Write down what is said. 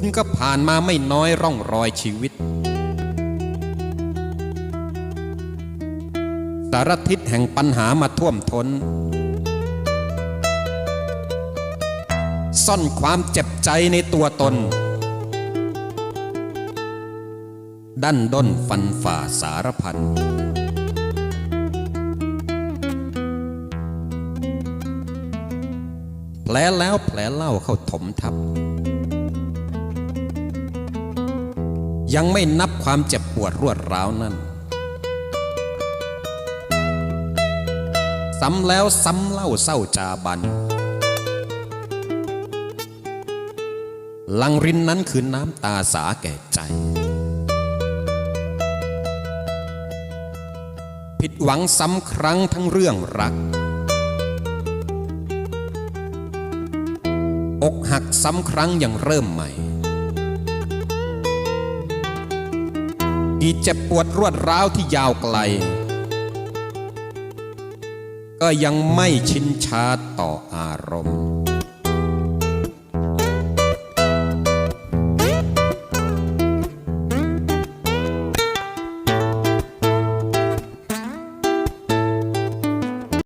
คุณก็ผ่านมาไม่น้อยร่องรอยชีวิต สารทิศแห่งปัญหามาท่วมทน้น ซ่อนความเจ็บใจในตัวตน ดันด้นฟันฝ่าสารพันแผลแล้วแผลเล่าเข้าถมทับ ยังไม่นับความเจ็บปวดรวดร้าวนั้นซ้ำแล้วซ้ำเล่าเศร้าจาบัน ลังรินนั้นคือน้ำตาสาแก่ใจ ผิดหวังซ้ำครั้งทั้งเรื่องรัก อกหักซ้ำครั้งยังเริ่มใหม่ อีเจ็บปวดรวดร้าวที่ยาวไกล ก็ยังไม่ชินชาต่ออารมณ์